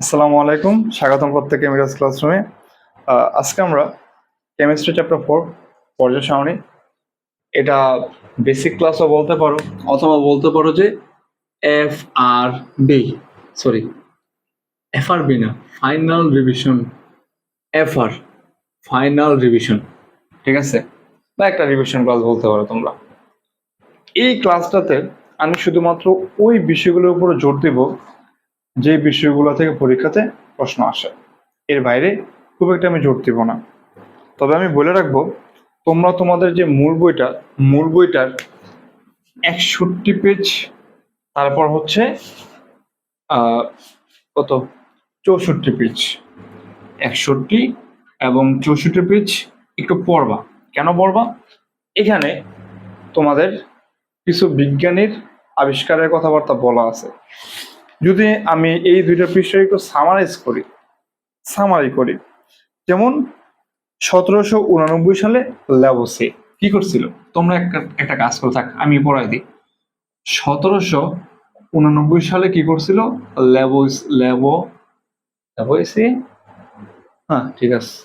আসসালামু আলাইকুম, স্বাগতম প্রত্যেকে মিরাজ ক্লাসরুমে আজকে আমরা কেমিস্ট্রি চ্যাপ্টার ফোর পর্যায় সারণী। এটা বেসিক ক্লাসও বলতে পারো, অথবা বলতে পারো যে F R B sorry F R B না final revision F R final revision ঠিক আছে? বা একটা রিভিশন ক্লাস বলতে পারো তোমরা। এই ক্লাসটাতে আমি শুধুমাত্র ওই বিষয়গুলোর উপর জোর দেব যে বিষয়গুলো থেকে পরীক্ষাতে প্রশ্ন আসে। এর বাইরে খুব একটা আমি জোর দিব না। তবে আমি বলে রাখব, তোমরা তোমাদের যে মূল বইটা, মূল বইটার একষট্টি পেজ, তারপর হচ্ছে কত? চৌষট্টি পেজ। একষট্টি এবং চৌষট্টি পেজ একটু পড়বা। কেন পড়বা? এখানে তোমাদের কিছু বিজ্ঞানীর আবিষ্কারের কথাবার্তা বলা আছে। যদি আমি এই দুইটা পৃষ্ঠা একটু সামারাইজ করি সামারি করি, যেমন সতেরোশো উনানব্বই সালে ল্যাবোসে কি করছিল? তোমরা একটা একটা কাজ করে থাক, আমি পড়াই দিই। সতেরোশো উনানব্বই সালে কি করছিল? ল্যাবোস ল্যাবো ল্যাবোসে হ্যাঁ ঠিক আছে।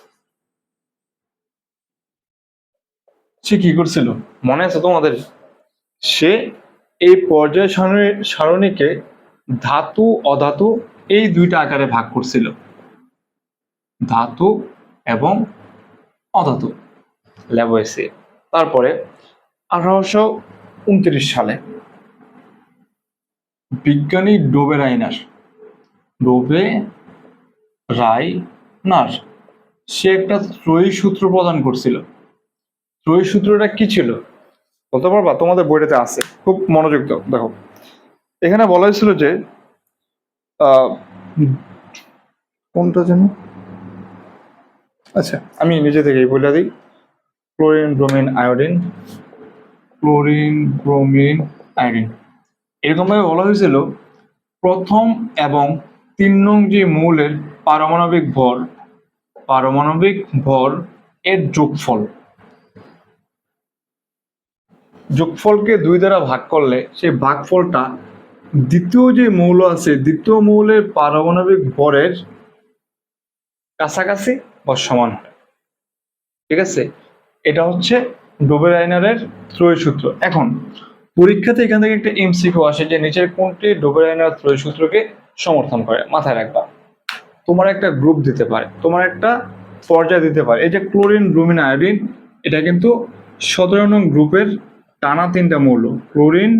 সে কি করছিল? মনে আছে তোমাদের? সে এই পর্যায় সারণী, সারণীকে ধাতু, অধাতু এই দুইটা আকারে ভাগ করছিল। ধাতু এবং অধাতু। ল্যাবয়েসে তারপরে আঠারোশো উনত্রিশ সালে বিজ্ঞানী ডোবে রাইনার ডোবে রাইনার, সে একটা ত্রয়ী সূত্র প্রদান করছিল। ত্রয়ী সূত্রটা কি ছিল? বলতে পারবা? তোমাদের বইটাতে আছে। খুব মনোযোগ দাও, দেখো। এখানে বলা হয়েছিল যে আহ, কোনটা যেন? আচ্ছা আমি নিজে থেকেই বলে দিই। Chlorine bromine iodine. Chlorine bromine iodine. এরকমভাবে বলা হয়েছিল প্রথম এবং তিন নং যে মৌলের পারমাণবিক ভর পারমাণবিক ভর এর যোগফল। যোগফলকে দুই দ্বারা ভাগ করলে সেই ভাগফলটা দ্বিতীয় যে মৌল আছে, দ্বিতীয় মৌলের পারমাণবিক ভরের কাছাকাছি বা সমান। ঠিক আছে? এটা হচ্ছে ডোবের আইনারের ত্রয় সূত্র এখন, পরীক্ষাতে এখান থেকে একটা এমসিকিউ আসে যে নিচের কোনটি ডোবের আইনার ত্রয় সূত্রকে সমর্থন করে। মাথায় রাখবা। তোমার একটা গ্রুপ দিতে পারে, তোমার একটা পর্যায় দিতে পারে। এই যে ক্লোরিন, ব্রোমিন, আয়োডিন, এটা কিন্তু সতেরো নং গ্রুপের টানা তিনটা মৌল। ক্লোরিন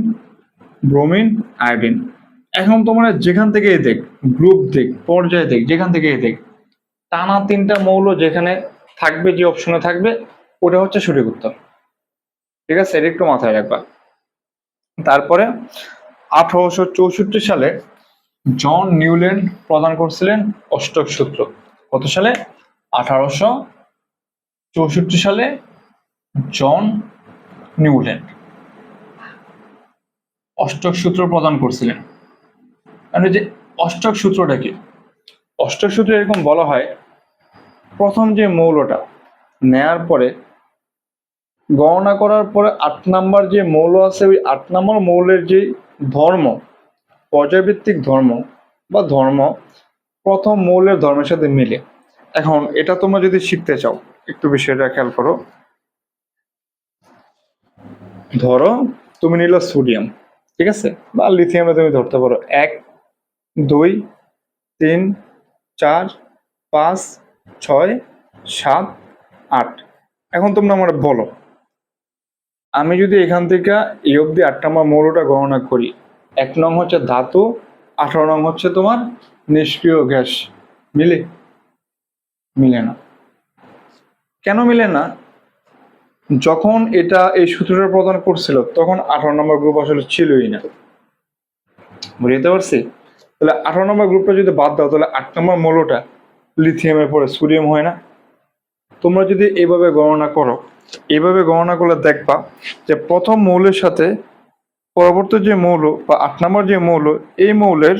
ব্রোমিন আয়োডিন এখন তোমরা যেখান থেকে দেখ গ্রুপ দেখ, পর্যায় দেখ, যেখান থেকে দেখ, টানা তিনটা মৌল যেখানে থাকবে, যে অপশনে থাকবে, ওটা হচ্ছে সঠিক উত্তর। ঠিক আছে? এটা একটু মাথায় রাখবা। তারপরে আঠারোশো চৌষট্টি সালে জন নিউল্যান্ড প্রদান করছিলেন অষ্টক সূত্র। কত সালে? আঠারোশো চৌষট্টি সালে জন নিউল্যান্ড। অষ্টক সূত্র প্রদান করছিলেন। মানে যে অষ্টক সূত্রটা কি? অষ্টক সূত্রে এরকম বলা হয়, প্রথম যে মৌলটা নেয়ার পরে, গণনা করার পরে আট নাম্বার যে মৌল আছে, ওই আট নাম্বার মৌলের যে ধর্ম, পর্যায়ভিত্তিক ধর্ম বা ধর্ম, প্রথম মৌলের ধর্মের সাথে মিলে। এখন এটা তোমরা যদি শিখতে চাও, একটু বিষয়টা খেয়াল করো। ধরো, তুমি নিল সোডিয়াম। ঠিক আছে? বা লিথিয়ামে তুমি ধরতে পারো। এক, দুই, তিন, চার, পাঁচ, ছয়, সাত, আট। এখন তোমরা আমার বলো, আমি যদি এখান থেকে এই অবধি আটটা নম্বর মৌলটা গণনা করি, এক নং হচ্ছে ধাতু, আঠারো নং হচ্ছে তোমার নিষ্ক্রিয় গ্যাস। মিলে? মিলে না। কেন মিলে না? যখন এটা এই সূত্রটা প্রদান করছিল, তখন আঠারো নম্বর গ্রুপ আসলে ছিলই না। বুঝতে পারছি? তাহলে আঠারো নম্বর গ্রুপটা যদি বাদ দাও, তাহলে আট নম্বর মৌলটা লিথিয়ামের পরে সোডিয়াম হয় না। তোমরা যদি এইভাবে গণনা করো, এভাবে গণনা করলে দেখবা যে প্রথম মৌলের সাথে পরবর্তী যে মৌল বা আট নম্বর যে মৌল, এই মৌলের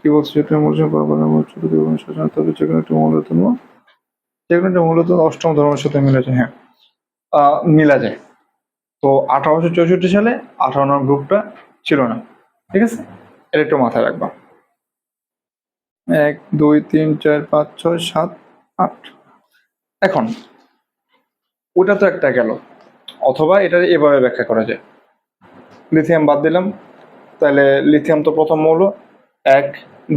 কি বলছে? এটা মৌল ছোট তবে যে একটা মৌল ধর্ম যে কোনো একটা মূলত অষ্টম ধর্মের সাথে মিলে যায় হ্যাঁ। মিলা যায়। তো আঠারোশো চৌষট্টি সালে আঠারো নম্বর গ্রুপটা ছিল না, ঠিক আছে? এটা একটু মাথায় রাখবা। এক, দুই, তিন, চার, পাঁচ, ছয়, সাত, আট। এখন, ওটা তো একটা গেল। অথবা এটা এভাবে ব্যাখ্যা করা যায়। লিথিয়াম বাদ দিলাম। তাহলে লিথিয়াম তো প্রথম মৌল। এক,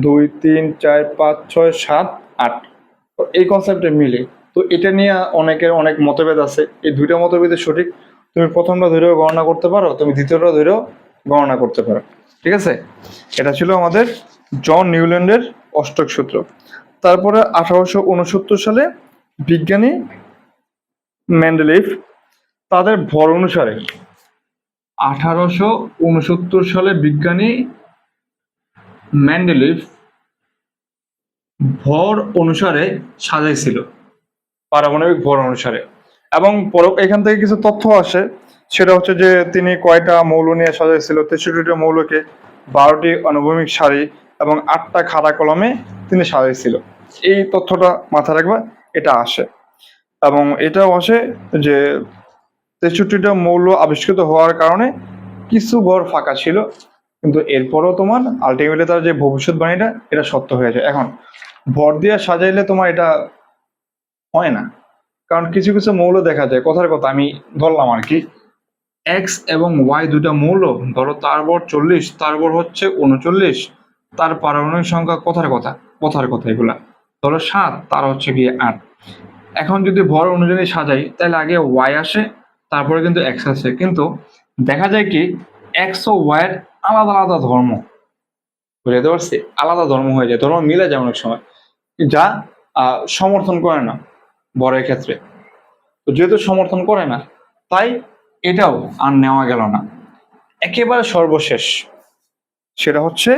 দুই, তিন, চার, পাঁচ, ছয়, সাত, আট। এই কনসেপ্টে মিলে। তো এটা নিয়ে অনেকের অনেক মতভেদ আছে। এই দুইটা মতভেদের সঠিক। তুমি প্রথমটা ধরেও গণনা করতে পারো, তুমি দ্বিতীয়টা ধরেও গণনা করতে পারো। ঠিক আছে? এটা ছিল আমাদের জন নিউল্যান্ডের অষ্টক সূত্র। তারপরে আঠারোশো উনসত্তর সালে বিজ্ঞানী ম্যান্ডেলিফ তাদের ভর অনুসারে আঠারোশো উনসত্তর সালে বিজ্ঞানী ম্যান্ডেলিফ ভর অনুসারে সাজাইছিল। পারমাণবিক ভর অনুসারে। এবং এখান থেকে কিছু তথ্য আসে। সেটা হচ্ছে যে তিনি কয়টা মৌল নিয়ে সাজাইছিল? তেষট্টিটা মৌলকে বারোটি অনুভূমিক সারি এবং আটটা খাড়া কলমে তিনি সাজাইছিল। এই তথ্যটা মাথায় রাখবা, এটা আসে। এবং এটাও আসে যে তেষট্টিটা মৌল আবিষ্কৃত হওয়ার কারণে কিছু ঘর ফাঁকা ছিল। কিন্তু এরপরও তোমার আলটিমেটলি তার যে ভবিষ্যৎবাণীটা, এটা সত্য হয়ে যায়। এখন ভর দিয়ে সাজাইলে তোমার এটা হয় না। কারণ কিছু কিছু মৌল দেখা যায়, কথার কথা, আমি ধরলাম আর কি। এক্স এবং ওয়াই দুটা মৌল, ধরো তার বর চল্লিশ, তার বর হচ্ছে উনচল্লিশ, তার পারমাণবিক সংখ্যা কথার কথা কথার কথা এগুলা। ধরো সাত, তার হচ্ছে গিয়ে আট। এখন যদি ভর অনুযায়ী সাজাই, তাহলে আগে ওয়াই আসে, তারপরে কিন্তু এক্স আসে। কিন্তু দেখা যায় কি এক্স ও ওয়াইয়ের আলাদা আলাদা ধর্ম। বুঝতে পারছি? আলাদা ধর্ম হয়ে যায়। ধর্ম মিলে যায় অনেক সময়। যা সমর্থন করে না বরের ক্ষেত্রে। তো যেহেতু সমর্থন করে না, তাই এটাও আর নেওয়া গেল না। একেবারে সর্বশেষ, সেটা হচ্ছে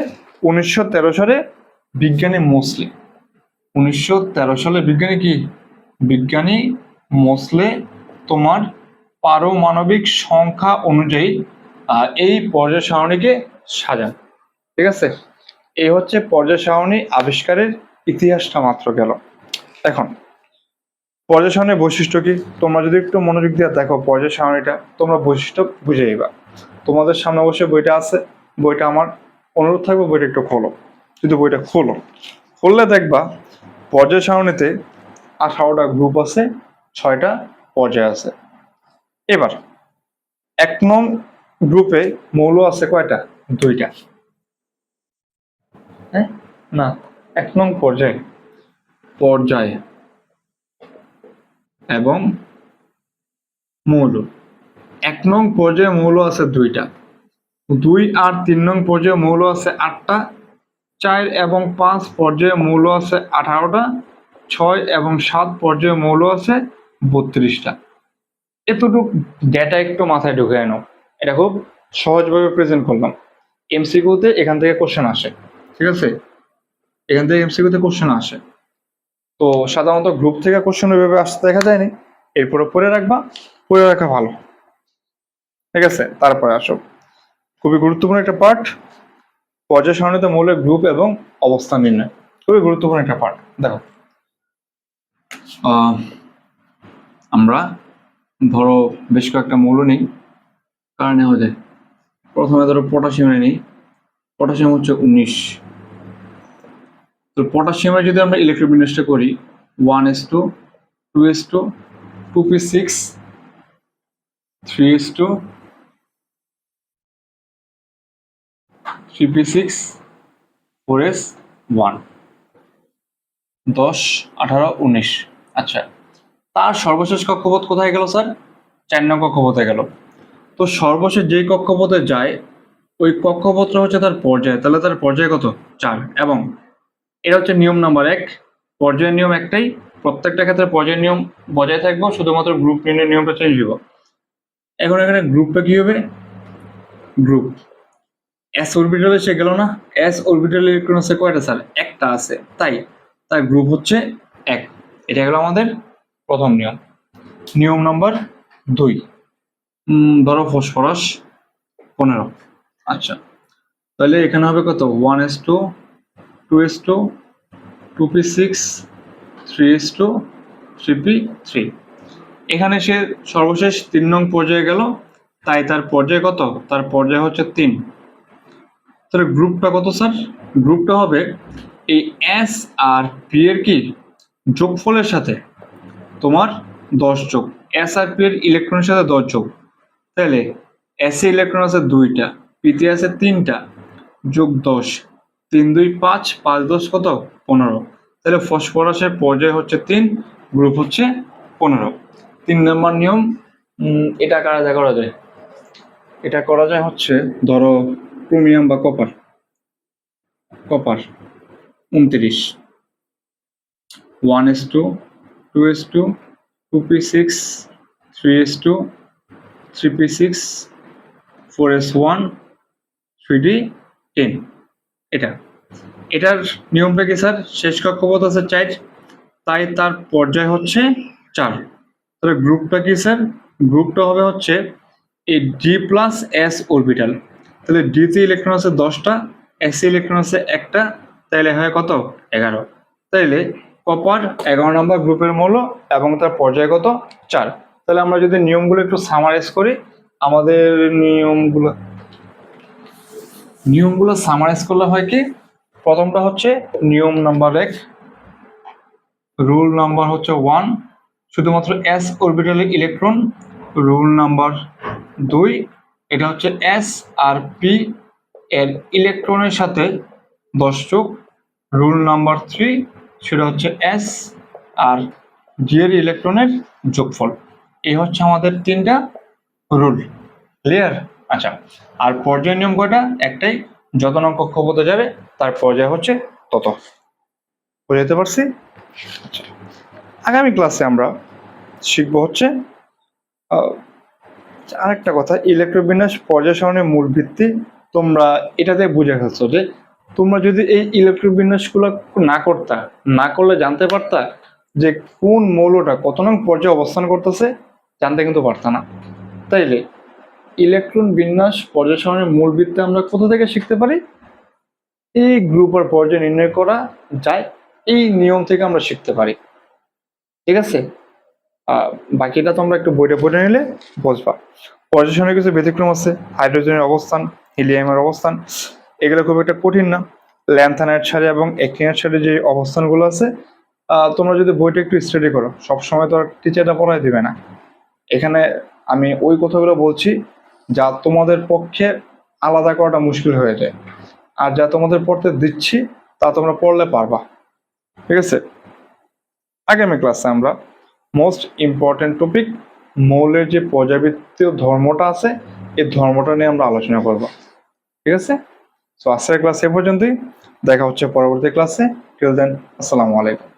উনিশশো তেরো সালে বিজ্ঞানী মোসলে। উনিশশো তেরো সালে বিজ্ঞানী কি? বিজ্ঞানী মোসলে তোমার পারমাণবিক সংখ্যা অনুযায়ী এই পর্যায় সারণীকে সাজান। ঠিক আছে? এই হচ্ছে পর্যায় সারণী আবিষ্কারের ইতিহাসটা মাত্র গেল। এখন পর্যায় সারণীর বৈশিষ্ট্য কি? তোমরা যদি একটু মনোযোগ দিয়ে দেখো পর্যায় সারণীটা তোমরা বৈশিষ্ট্য বুঝে নিবা। তোমাদের সামনে বসে বইটা আছে। বইটা আমার অনুরোধ থাকবে, বইটা একটু খোলো। যদি বইটা খোলো, খুললে দেখবা পর্যায় সারণীতে আঠারোটা গ্রুপ আছে, ছয়টা পর্যায় আছে। এবার, এক নং গ্রুপে মৌল আছে কয়টা? দুইটা। হ্যাঁ? না এক নং পর্যায়ে, পর্যায় এবং মৌল। এক নং পর্যায়ে মৌল আছে দুইটা। দুই আর তিন নং পর্যায়ে মৌল আছে আটটা। চার এবং পাঁচ পর্যায়ে মৌল আছে আঠারোটা। ছয় এবং সাত পর্যায়ে মৌল আছে বত্রিশটা। এতটুকু ডেটা একটু মাথায় ঢুকে নাও। এটা খুব সহজভাবে প্রেজেন্ট করলাম। এমসিকিউতে এখান থেকে কোশ্চেন আসে। ঠিক আছে? এখান থেকে এমসিকিউতে কোশ্চেন আসে। তো সাধারণত গ্রুপ থেকে কোশ্চেন ওইভাবে আসতে দেখা যায়নি। এরপরে পড়ে রাখবা, পড়ে রাখা ভালো। ঠিক আছে? তারপরে আসো। খুবই গুরুত্বপূর্ণ একটা পার্ট পর্যায় সারণীতে মৌলের গ্রুপ এবং অবস্থান নির্ণয়। খুবই গুরুত্বপূর্ণ একটা পার্ট দেখো। আমরা ধরো বেশ কয়েকটা মৌল নেই। কারণে যায়। প্রথমে ধরো পটাশিয়াম নেই। পটাশিয়াম হচ্ছে উনিশ। তো পটাশিয়ামের যদি আমরা ইলেকট্রোবিন্যাসটা করি one S two two S two two P six three S two three P six four S one দশ, আঠারো, উনিশ। আচ্ছা তার সর্বশেষ কক্ষপথ কোথায় গেল স্যার? চার নং কক্ষপথে গেল। তো সর্বশেষ যেই কক্ষপথে যায়, ওই কক্ষপথটা হচ্ছে তার পর্যায়। তাহলে তার পর্যায় কত? চার। এবং এটা হচ্ছে নিয়ম নাম্বার এক। পর্যায়ের নিয়ম একটাই। প্রত্যেকটা ক্ষেত্রে পর্যায়ের নিয়ম বজায় থাকব, শুধুমাত্র গ্রুপ নির্ণয়ের নিয়মটা চেঞ্জ হইব। এখন এখানে গ্রুপটা কি হবে? গ্রুপ এস অরবিটালে সে গেল না? এস অরবিটাল ইলেকট্রন আছে কয়টা স্যার একটা আছে। তাই, তার গ্রুপ হচ্ছে এক। এটা গেল আমাদের প্রথম নিয়ম। নিয়ম নাম্বার দুই। ধরো ফসফরাস পনেরো। আচ্ছা। তাহলে এখানে হবে কত? One S two two S two two P six, three S two, three P three. এখানে সে সর্বশেষ তিন নং পর্যায়ে গেল, তাই তার পর্যায় কত? তার পর্যায় হচ্ছে তিন। তাহলে গ্রুপটা কত, স্যার? গ্রুপটা হবে এই এস আর পি এর কি? যোগফলের সাথে তোমার দশ যোগ। এস আর পি এর ইলেকট্রনের সাথে দশ যোগ। তাহলে এস ইলেকট্রন আছে দুইটা পিতে আছে তিনটা, যোগ দশ। তিন দুই পাঁচ পাঁচ দশ কত? পনেরো। তাহলে ফসফরাসের পর্যায় হচ্ছে তিন গ্রুপ হচ্ছে পনেরো। তিন নম্বর নিয়ম? এটা কারা করা যায়? এটা করা যায় হচ্ছে ধরো ক্রোমিয়াম বা কপার। কপার উনত্রিশ। One s two two s two two p six three s two three p six four s one three d ten. এটা। এটার নিয়মটা কি স্যার? শেষ কক্ষপথ আছে চার, তাই তার পর্যায় হচ্ছে চার। তাহলে গ্রুপটা কি স্যার? গ্রুপটা হবে হচ্ছে এই ডি প্লাস এস অরবিটাল তাহলে ডিতে ইলেকট্রন আছে দশটা এস ইলেকট্রন আছে একটা, তাইলে হয় কত? এগারো। তাইলে কপার এগারো নম্বর গ্রুপের মূল্য এবং তার পর্যায় কত? চার। তাহলে আমরা যদি নিয়মগুলো একটু সামারাইজ করি, আমাদের নিয়মগুলো নিয়মগুলো সামারাইজ করলে হয় কি? প্রথমটা হচ্ছে নিয়ম নাম্বার এক রুল নাম্বার হচ্ছে ওয়ান শুধুমাত্র এস অরবিটালে ইলেকট্রন রুল নাম্বার দুই, এটা হচ্ছে এস আর পি এর ইলেকট্রনের সাথে দশ যোগ রুল নাম্বার থ্রি সেটা হচ্ছে এস আর জি এর ইলেকট্রনের যোগফল। এই হচ্ছে আমাদের তিনটা রুল ক্লিয়ার আচ্ছা আর পর্যায় নিয়ম কয়টা? একটাই যত নং কক্ষপথে যাবে তার পর্যায় হচ্ছে তত। বুঝতে পারছি? আচ্ছা। আগামী ক্লাসে আমরা শিখব হচ্ছে আরেকটা কথা ইলেকট্রোবিন্যাস পর্যায় সারণীর মূল ভিত্তি তোমরা এটাতে বুঝে গেছো যে তোমরা যদি এই ইলেকট্রোবিন্যাসগুলো না করতা না করলে জানতে পারতা যে কোন মৌলটা কত নং পর্যায়ে অবস্থান করতেছে জানতে কিন্তু পারতা না। তাইলে ইলেকট্রন বিন্যাস পর্যায় মূল ভিত্তি আমরা কোথা থেকে শিখতে পারি? এই গ্রুপ আর পর্যায় নির্ণয় করা যায়, এই নিয়ম থেকে আমরা শিখতে পারি। ঠিক আছে? বাকিটা তোমরা একটু বইটা পড়ে নিলে বুঝবা। পর্যায় কিছু ব্যতিক্রম আছে, হাইড্রোজেনের অবস্থান, হিলিয়ামের অবস্থান, এগুলো খুব একটা কঠিন না। ল্যান্থানাইট সারি এবং এক্টিনাইট সারি যে অবস্থানগুলো আছে তোমরা যদি বইটা একটু স্টাডি করো, সবসময় তো আর টিচারটা পড়াই দিবে না। এখানে আমি ওই কথাগুলো বলছি যা তোমাদের পক্ষে আলাদা করাটা মুশকিল হয়ে যায়। আর যা তোমাদের পড়তে দিচ্ছি, তা তোমরা পড়লে পারবা। ঠিক আছে? আগামী ক্লাসে আমরা মোস্ট ইম্পর্টেন্ট টপিক মৌলের যে পর্যাবৃত্তীয় ধর্মটা আছে, এই ধর্মটা নিয়ে আমরা আলোচনা করব। ঠিক আছে? সো আজকের ক্লাস এ পর্যন্তই। দেখা হচ্ছে পরবর্তী ক্লাসে টিল দেন আসসালামু আলাইকুম।